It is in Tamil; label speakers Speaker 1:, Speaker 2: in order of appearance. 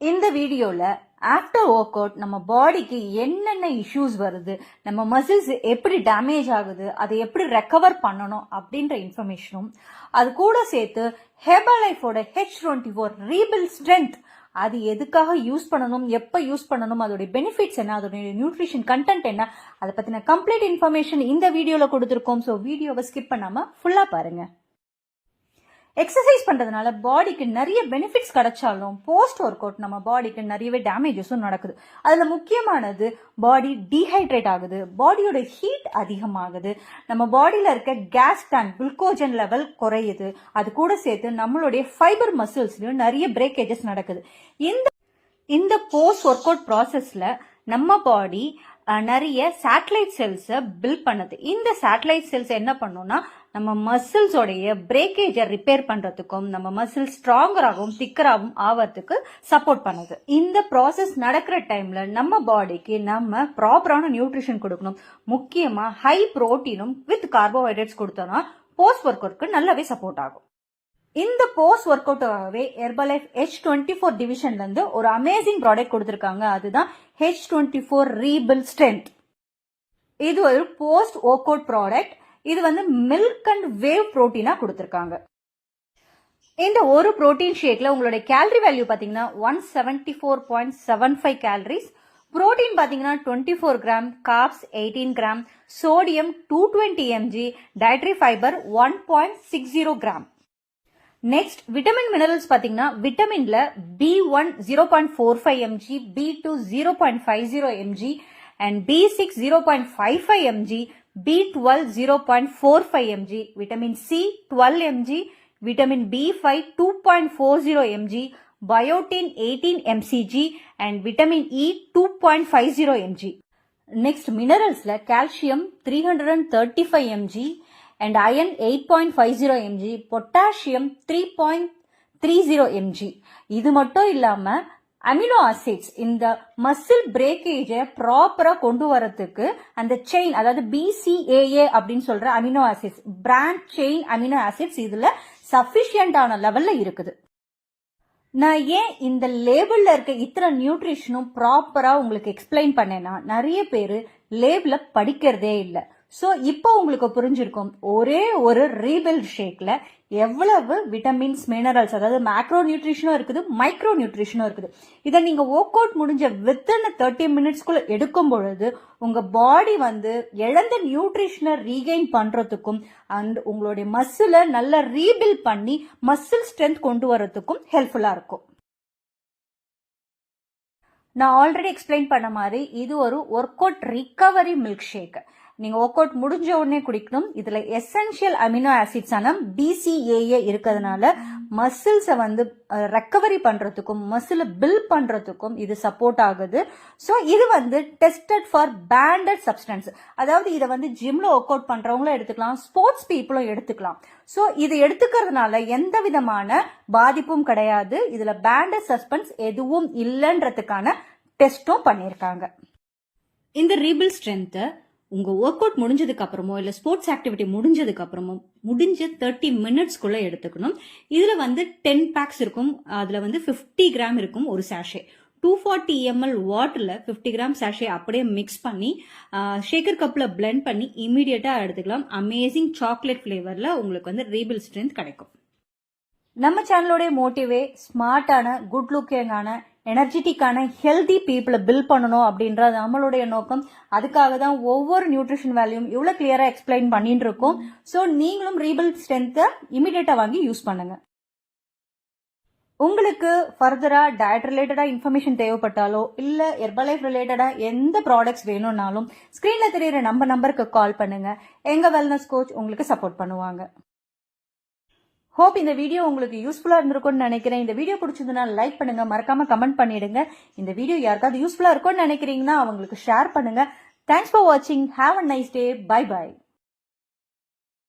Speaker 1: இந்த வீடியோல ஆஃப்டர் ஒர்க் அவுட் நம்ம பாடிக்கு என்னென்ன இஷ்யூஸ் வருது நம்ம மசில்ஸ் எப்படி டேமேஜ் ஆகுது அதை எப்படி ரெக்கவர் பண்ணணும் அப்படின்ற இன்ஃபர்மேஷனும் அது கூட சேர்த்து ஹெபர் லைஃபோட H twenty four rebuild strength அது எதுக்காக யூஸ் பண்ணணும் எப்போ யூஸ் பண்ணணும் அதோடைய பெனிஃபிட்ஸ் என்ன அதோடைய நியூட்ரிஷன் கண்டென்ட் என்ன அதை பற்றின கம்ப்ளீட் இன்ஃபர்மேஷன் இந்த வீடியோவில் கொடுத்துருக்கோம். ஸோ வீடியோவை ஸ்கிப் பண்ணாமல் ஃபுல்லாக பாருங்கள் எக்ஸசைஸ் பண்ணுறதுனால பாடிக்கு நிறைய பெனிஃபிட்ஸ் கிடைச்சாலும் போஸ்ட் ஒர்க் அவுட் நம்ம பாடிக்கு நிறையவே டேமேஜஸும் நடக்குது. அதில் முக்கியமானது பாடி டீஹைட்ரேட் ஆகுது பாடியோட ஹீட் அதிகமாகுது நம்ம பாடியில் இருக்க கேஸ் டேங்க் குளுக்கோஜன் லெவல் குறையுது அது கூட சேர்த்து நம்மளுடைய ஃபைபர் மசில்ஸ்லையும் நிறைய பிரேக்கேஜஸ் நடக்குது. இந்த இந்த போஸ்ட் ஒர்க் அவுட் ப்ராசஸில் நம்ம பாடி நிறைய சேட்டலைட் செல்ஸை பில்ட் பண்ணுது. இந்த சேட்டலைட் செல்ஸ் என்ன பண்ணும்னா நம்ம மசில்ஸோடைய பிரேக்கேஜை ரிப்பேர் பண்ணுறதுக்கும் நம்ம மசில் ஸ்ட்ராங்கராகவும் திக்கராகவும் ஆகிறதுக்கு சப்போர்ட் பண்ணுது. இந்த ப்ராசஸ் நடக்கிற டைமில் நம்ம பாடிக்கு நம்ம ப்ராப்பரான நியூட்ரிஷன் கொடுக்கணும். முக்கியமாக ஹை ப்ரோட்டீனும் வித் கார்போஹைட்ரேட்ஸ் கொடுத்தோம்னா போஸ்ட் ஒர்க்கருக்கு நல்லாவே சப்போர்ட் ஆகும். இந்த போஸ்ட் ஒர்க் அவுட்டாகவே எர்பலைஃப் ஹெச் டுவெண்ட்டி ஃபோர் டிவிஷன்லேருந்து ஒரு அமேசிங் ப்ராடக்ட் கொடுத்துருக்காங்க. அதுதான் H twenty four rebuild strength இது ஒரு போஸ்ட் ஒர்க் அவுட் ப்ராடக்ட் இது வந்து மில்க் அண்ட் வேவ் ப்ரோட்டீனாக கொடுத்துருக்காங்க. இந்த ஒரு புரோட்டீன் ஷேக்கில் உங்களுடைய கேலரி வேல்யூ பார்த்தீங்கன்னா one seventy four point seven five calories protein பார்த்தீங்கன்னா twenty four gram carbs eighteen gram sodium two twenty MG dietary fibre one point six zero gram next vitamin minerals பாத்தீங்கன்னா விட்டமின்ல B one zero point four five MG B two zero point five zero MG and B six zero point five five MG B twelve zero point four five MG vitamin C twelve MG vitamin B five two point four zero MG biotin eighteen MCG and vitamin E two point five zero MG next மினரல்ஸ்ல calcium three hundred and thirty five MG and iron eight point five zero MG potassium three point three zero MG இது மட்டும் இல்லாம அமினோ ஆசிட்ஸ் இந்த மசில் பிரேக்கேஜை ப்ராப்பரா கொண்டு வரத்துக்கு அந்த செயின் அதாவது பிசிஏஏ அப்படின்னு சொல்ற amino acids branched chain amino acids இதுல சஃபிஷியண்டான லெவல்ல இருக்குது. நான் ஏன் இந்த லேபிளில் இருக்க இத்தனை நியூட்ரிஷனும் ப்ராப்பராக உங்களுக்கு எக்ஸ்பிளைன் பண்ணேன்னா நிறைய பேர் லேபிள படிக்கிறதே இல்லை. ஸோ இப்போ உங்களுக்கு புரிஞ்சிருக்கும் ஒரே ஒரு ரீபில்ட் ஷேக்கில் எவ்வளவு விட்டமின்ஸ் மினரல்ஸ் அதாவது மேக்ரோ நியூட்ரிஷனும் இருக்குது மைக்ரோ நியூட்ரிஷனும் இருக்குது. இதை நீங்கள் ஒர்க் அவுட் முடிஞ்ச வித்தின் தேர்ட்டி மினிட்ஸ்க்குள்ள எடுக்கும் பொழுது உங்கள் பாடி வந்து இழந்த நியூட்ரிஷனை ரீகெயின் பண்ணுறதுக்கும் அண்ட் உங்களுடைய மசிலை நல்லா ரீபில் பண்ணி மசில் ஸ்ட்ரென்த் கொண்டு வரதுக்கும் ஹெல்ப்ஃபுல்லாக இருக்கும். நான் ஆல்ரெடி எக்ஸ்பிளைன் பண்ண மாதிரி இது ஒரு work out recovery milk shake நீங்க ஒர்க் அவுட் முடிஞ்ச உடனே குடிக்கணும். இதுல எசென்ஷியல் அமினோ ஆசிட்ஸான பிசிஏஏ இருக்கிறதுனால மசில்ஸை வந்து ரெக்கவரி பண்றதுக்கும் மசிலை பில்ட் பண்றதுக்கும் இது சப்போர்ட் ஆகுது. ஸோ இது வந்து டெஸ்டட் ஃபார் பேண்டட் சப்ஸ்டன்ஸ் அதாவது இதை வந்து ஜிம்ல ஒர்க் அவுட் பண்றவங்களும் எடுத்துக்கலாம் ஸ்போர்ட்ஸ் பீப்புளும் எடுத்துக்கலாம். ஸோ இது எடுத்துக்கிறதுனால எந்த விதமான பாதிப்பும் கிடையாது. இதுல பேண்டட் சஸ்பென்ஸ் எதுவும் இல்லைன்றதுக்கான டெஸ்டும் பண்ணியிருக்காங்க. இந்த ரீபில் ஸ்ட்ரென்த்து உங்க ஒர்க் அவுட் முடிஞ்சதுக்கு அப்புறமோ இல்ல ஸ்போர்ட்ஸ் ஆக்டிவிட்டி முடிஞ்சதுக்கு அப்புறமோ முடிஞ்ச தேர்ட்டி மினிட்ஸ்க்குள்ளே எடுத்துக்கணும். இதுல வந்து டென் பேக்ஸ் இருக்கும். அதுல வந்து பிப்டி கிராம் இருக்கும் ஒரு சாஷே டூ ஃபார்ட்டி எம்எல் வாட்டர்ல பிப்டி கிராம் சாஷே அப்படியே மிக்ஸ் பண்ணி ஷேக்கர் கப்ல பிளெண்ட் பண்ணி இமீடியட்டா எடுத்துக்கலாம். அமேசிங் சாக்லேட் ஃபிளேவர்ல உங்களுக்கு வந்து ரீபில் ஸ்ட்ரென்த் கிடைக்கும். நம்ம சேனலோடைய மோட்டிவே ஸ்மார்ட்டான குட் லுக்கிங்கான எனர்ஜெட்டிக்கான ஹெல்தி பீப்புளை பில்ட் பண்ணணும் அப்படின்றது நம்மளுடைய நோக்கம். அதுக்காக தான் ஒவ்வொரு நியூட்ரிஷன் வேல்யூம் இவ்வளோ கிளியராக எக்ஸ்பிளைன் பண்ணிட்டு இருக்கோம் ஸோ நீங்களும் ரீபில் ஸ்ட்ரென்த்தை இமிடியேட்டாக வாங்கி யூஸ் பண்ணுங்க. உங்களுக்கு ஃபர்தராக டயட் ரிலேட்டடாக இன்ஃபர்மேஷன் தேவைப்பட்டாலோ இல்லை எர்பலைஃப் ரிலேட்டடாக எந்த ப்ராடக்ட்ஸ் வேணும்னாலும் ஸ்க்ரீனில் தெரியுற நம்ம நம்பருக்கு கால் பண்ணுங்கள் எங்கள் வெல்னஸ் கோச் உங்களுக்கு சப்போர்ட் பண்ணுவாங்க. ஹோப் இந்த வீடியோ உங்களுக்கு யூஸ்ஃபுல்லாக இருந்திருக்கும்னு நினைக்கிறேன். இந்த வீடியோ பிடிச்சதுன்னா லைக் பண்ணுங்க. மறக்காம கமெண்ட் பண்ணிடுங்க. இந்த வீடியோ யாருக்காவது யூஸ்ஃபுல்லாக இருக்கும்னு நினைக்கிறீங்கன்னா அவங்களுக்கு ஷேர் பண்ணுங்க. தேங்க்ஸ் ஃபார் வாட்சிங் have a nice day bye bye